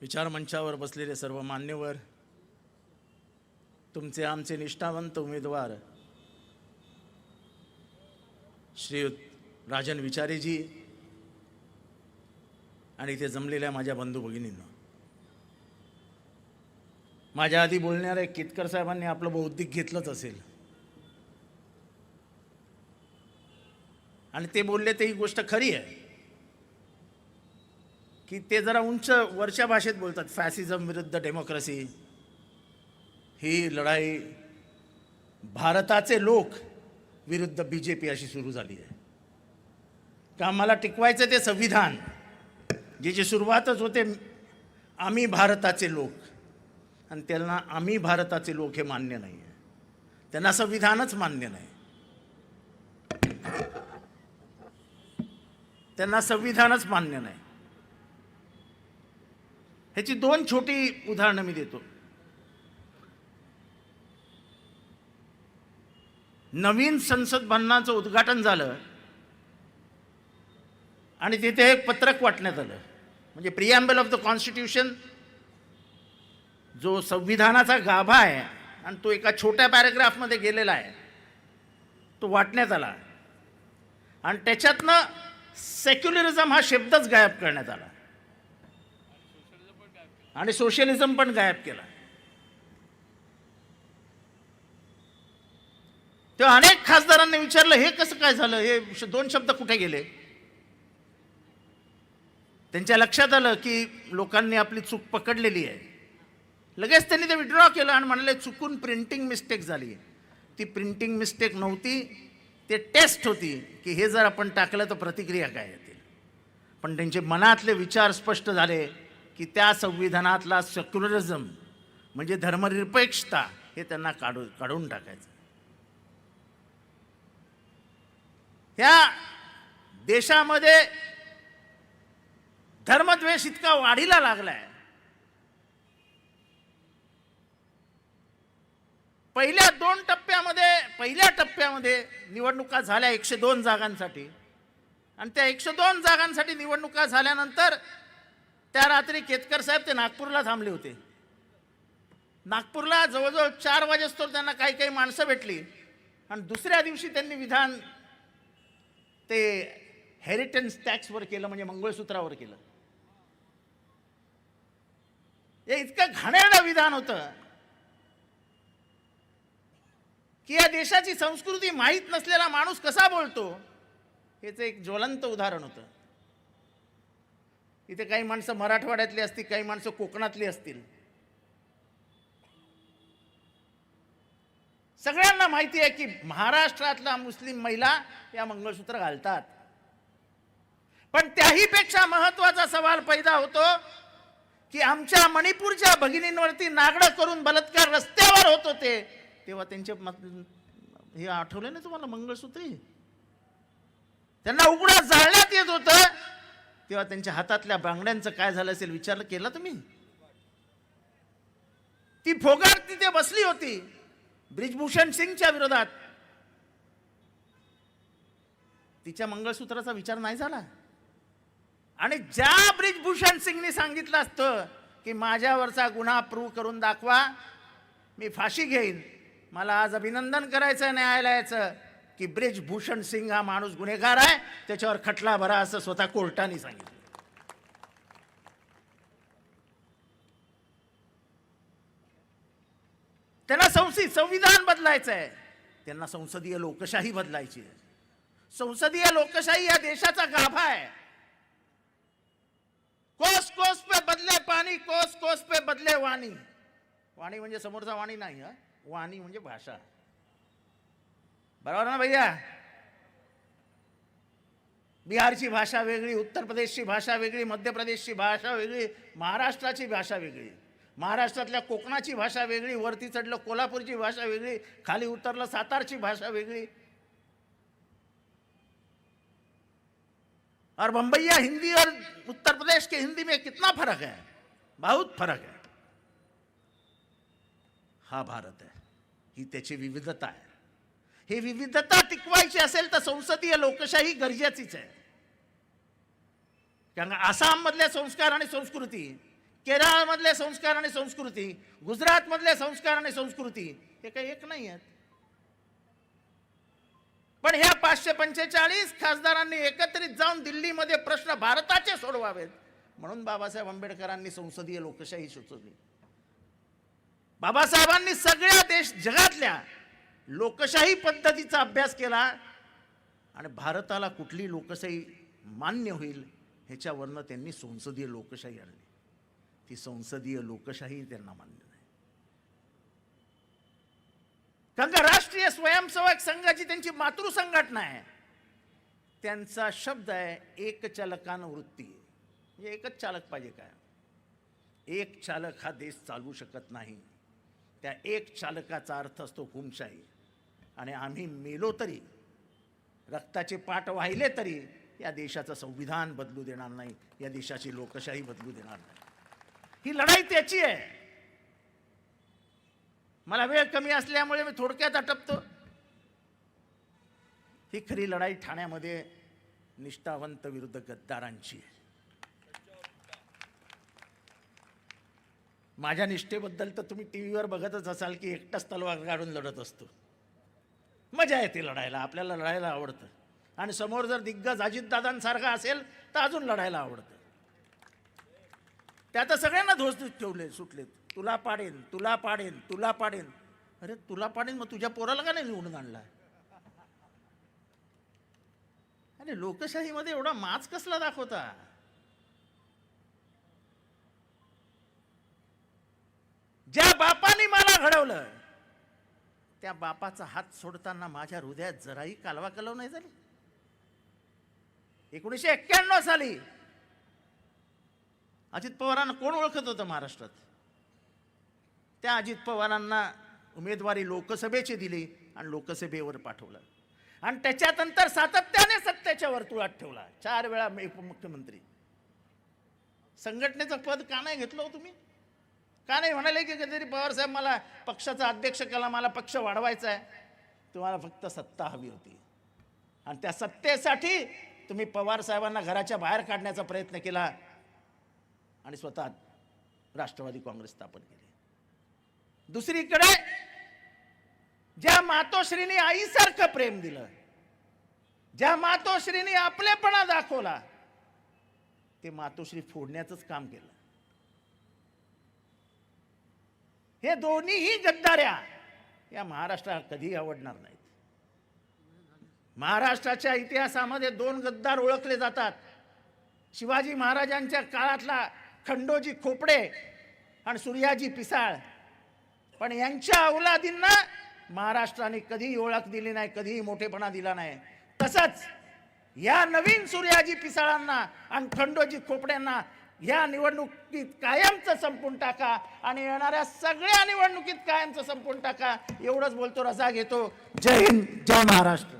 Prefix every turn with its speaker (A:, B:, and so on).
A: विचारमंचावर बसलेले सर्व मान्यवर तुमचे आमचे निष्ठावंत उमेदवार श्रीयुत राजन विचारेजी आणि इथे जमलेल्या माझ्या बंधू भगिनींना. माझ्या आधी बोलणाऱ्या केतकर साहेबांनी आपलं बौद्धिक घेतलंच असेल. आणि ते बोलले ते ही गोष्ट खरी आहे. की ते जरा उंच वरच्या भाषेत बोलतात. फॅसिझम विरुद्ध डेमोक्रेसी ही लढाई भारताचे लोक विरुद्ध बी जे पी अशी सुरू झाली आहे. का आम्हाला टिकवायचं ते संविधान ज्याची सुरुवातच होते आम्ही भारताचे लोक. आणि त्यांना आम्ही भारताचे लोक हे मान्य नाही आहे त्यांना संविधानच मान्य नाही. त्यांना संविधानच मान्य नाही. ह्याची दोन छोटी उदाहरणं मी देतो. नवीन संसद भवनाचं उद्घाटन झालं आणि तिथे एक पत्रक वाटण्यात आलं. म्हणजे प्रिॲम्बल ऑफ द कॉन्स्टिट्यूशन जो संविधानाचा गाभा आहे आणि तो एका छोट्या पॅरेग्राफमध्ये गेलेला आहे तो वाटण्यात आला. आणि त्याच्यातनं सेक्युलरिझम हा शब्दच गायब करण्यात आला. आणि सोशलिझम पण गायब केला. तेव्हा अनेक खासदारांनी विचारलं हे कसं काय झालं? हे दोन शब्द कुठे गेले? त्यांच्या लक्षात आलं की लोकांनी आपली चूक पकडलेली आहे. लगेच त्यांनी ते विड्रॉ केलं आणि म्हणाले चुकून प्रिंटिंग मिस्टेक झाली ती प्रिंटिंग मिस्टेक नव्हती ते टेस्ट होती की हे जर आपण टाकलं तर प्रतिक्रिया काय येतील. पण त्यांचे मनातले विचार स्पष्ट झाले. की त्या संविधानातला सेक्युलरिझम म्हणजे धर्मनिरपेक्षता हे त्यांना काढू काढून टाकायचं. ह्या देशामध्ये धर्मद्वेष इतका वाढीला लागलाय. पहिल्या दोन टप्प्यामध्ये पहिल्या टप्प्यामध्ये निवडणुका झाल्या एकशे दोन जागांसाठी. आणि त्या एकशे दोन जागांसाठी निवडणुका झाल्यानंतर त्या रात्री केतकर साहेब ते नागपूरला थांबले होते. नागपूरला जवळजवळ चार वाजेस्तोर त्यांना काही काही माणसं भेटली. आणि दुसऱ्या दिवशी त्यांनी विधान ते हेरिटन्स टॅक्सवर केलं म्हणजे मंगळसूत्रावर केलं. हे इतकं घाणेरडं विधान होतं की या देशाची संस्कृती माहीत नसलेला माणूस कसा बोलतो? हेच एक ज्वलंत उदाहरण होतं. इथे काही माणसं मराठवाड्यातली असतील काही माणसं कोकणातली असतील. सगळ्यांना माहिती आहे की महाराष्ट्रातल्या मुस्लिम महिला या मंगळसूत्र घालतात. पण त्याही पेक्षा महत्त्वाचा सवाल पैदा होतो की आमच्या मणिपूरच्या भगिनींवरती नागडं करून बलात्कार रस्त्यावर होत होते तेव्हा त्यांचे हे आठवले ना तुम्हाला मंगळसूत्री त्यांना उघडा जाळण्यात येत होतं तेव्हा त्यांच्या हातातल्या बांगड्यांचं काय झालं असेल विचारलं केला तुम्ही? ती फोगाट तिथे बसली होती ब्रिजभूषण सिंगच्या विरोधात. तिच्या मंगळसूत्राचा विचार नाही झाला. आणि ज्या ब्रिजभूषण सिंगने सांगितलं असतं की माझ्यावरचा गुन्हा प्रूव्ह करून दाखवा मी फाशी घेईन. मला आज अभिनंदन करायचं न्यायालयाचं. की ब्रिजभूषण सिंग हा माणूस गुन्हेगार आहे त्याच्यावर खटला भरा असं स्वतः कोर्टाने सांगितलं. त्यांना संसद संविधान बदलायचं आहे. त्यांना संसदीय लोकशाही बदलायची आहे. संसदीय लोकशाही या देशाचा गाभा आहे. कोस कोस पे बदले पाणी कोस कोस पे बदले वाणी. वाणी म्हणजे समोरचा वाणी नाही वाणी म्हणजे भाषा. बरोबर ना भैया? बिहारची भाषा वेगळी उत्तर प्रदेशची भाषा वेगळी मध्य प्रदेशची भाषा वेगळी महाराष्ट्राची भाषा वेगळी. महाराष्ट्रातल्या कोकणाची भाषा वेगळी वरती चढलं कोल्हापूरची भाषा वेगळी खाली उतरलं सातारची भाषा वेगळी. और बम्बैया हिंदी और उत्तर प्रदेश के हिंदी में कितना फर्क है? बहुत फरक है। हा भारत आहे ही त्याची विविधता आहे हे विविधता टिकवायची असेल तर संसदीय लोकशाही गरजेचीच आहे. कारण आसाममधल्या संस्कार आणि संस्कृती केरळमधले संस्कार आणि संस्कृती गुजरातमधले संस्कार आणि संस्कृती हे काही एक नाही आहेत. पण ह्या पाचशे पंचेचाळीस खासदारांनी एकत्रित जाऊन दिल्लीमध्ये प्रश्न भारताचे सोडवावेत म्हणून बाबासाहेब आंबेडकरांनी संसदीय लोकशाही सुचवली. बाबासाहेबांनी सगळ्या देश जगातल्या लोकशाही पद्धतीचा अभ्यास केला आणि भारताला कुठली लोकशाही मान्य होईल ह्याच्यावरनं त्यांनी संसदीय लोकशाही आणली. ती संसदीय लोकशाही त्यांना मान्य नाही. कारण का राष्ट्रीय स्वयंसेवक संघाची त्यांची मातृसंघटना आहे. त्यांचा शब्द आहे एक चालकान वृत्ती. म्हणजे एकच चालक पाहिजे काय? एक चालक हा देश चालवू शकत नाही. त्या एक चालकाचा अर्थ असतो हुमशाही आणि आम्ही मेलो तरी रक्ताचे पाठ वाहिले तरी या देशाचं संविधान बदलू देणार नाही या देशाची लोकशाही बदलू देणार नाही. ही लढाई त्याची आहे. मला वेळ कमी असल्यामुळे मी थोडक्यात आटपतो. ही खरी लढाई ठाण्यामध्ये निष्ठावंत विरुद्ध गद्दारांची आहे. माझ्या निष्ठेबद्दल तर तुम्ही टी व्हीवर बघतच असाल की एकटाच तलवार काढून लढत असतो. मजा येते लढायला आपल्याला लढायला आवडतं. आणि समोर जर दिग्गज अजितदादांसारखा असेल तर अजून लढायला आवडतं. त्या तर सगळ्यांना धोस ठेवले सुटलेत. तुला पाडेन तुला पाडेन तुला पाडेन. अरे तुला पाडेन मग तुझ्या पोराला का नाही निवडून आणला? अरे लोकशाहीमध्ये एवढा माच कसला दाखवता? ज्या बापाने मला घडवलं त्या बापाचा हात सोडताना माझ्या हृदयात जराही कालवा कलव नाही झाली. एकोणीसशे एक्क्याण्णव साली अजित पवारांना कोण ओळखत होतं महाराष्ट्रात? त्या अजित पवारांना उमेदवारी लोकसभेची दिली आणि लोकसभेवर पाठवलं. आणि त्याच्यानंतर सातत्याने सत्तेच्या वर्तुळात ठेवला. चार वेळा मुख्यमंत्री. उपमुख्यमंत्री संघटनेचं पद का नाही घेतलं हो तुम्ही? का नाही म्हणाले की कधीतरी पवार साहेब मला पक्षाचा अध्यक्ष केला मला पक्ष वाढवायचा आहे तुम्हाला फक्त सत्ता हवी होती. आणि त्या सत्तेसाठी तुम्ही पवार साहेबांना घराच्या बाहेर काढण्याचा प्रयत्न केला आणि स्वतः राष्ट्रवादी काँग्रेस स्थापन केली. दुसरीकडे ज्या मातोश्रीने आईसारखं प्रेम दिलं ज्या मातोश्रीने आपलेपणा दाखवला ते मातोश्री फोडण्याचंच काम केलं. हे दोन्हीही गद्दाऱ्या या महाराष्ट्राला कधी आवडणार नाहीत. महाराष्ट्राच्या इतिहासामध्ये दोन गद्दार ओळखले जातात. शिवाजी महाराजांच्या काळातला खंडोजी खोपडे आणि सूर्याजी पिसाळ. पण यांच्या औलादींना महाराष्ट्राने कधीही ओळख दिली नाही कधीही मोठेपणा दिला नाही. तसंच या नवीन सूर्याजी पिसाळांना आणि खंडोजी खोपड्यांना ह्या निवडणुकीत कायमचं संपून टाका आणि येणाऱ्या सगळ्या निवडणुकीत कायमचं संपून टाका. एवढंच बोलतो रजा घेतो. जय हिंद जय महाराष्ट्र.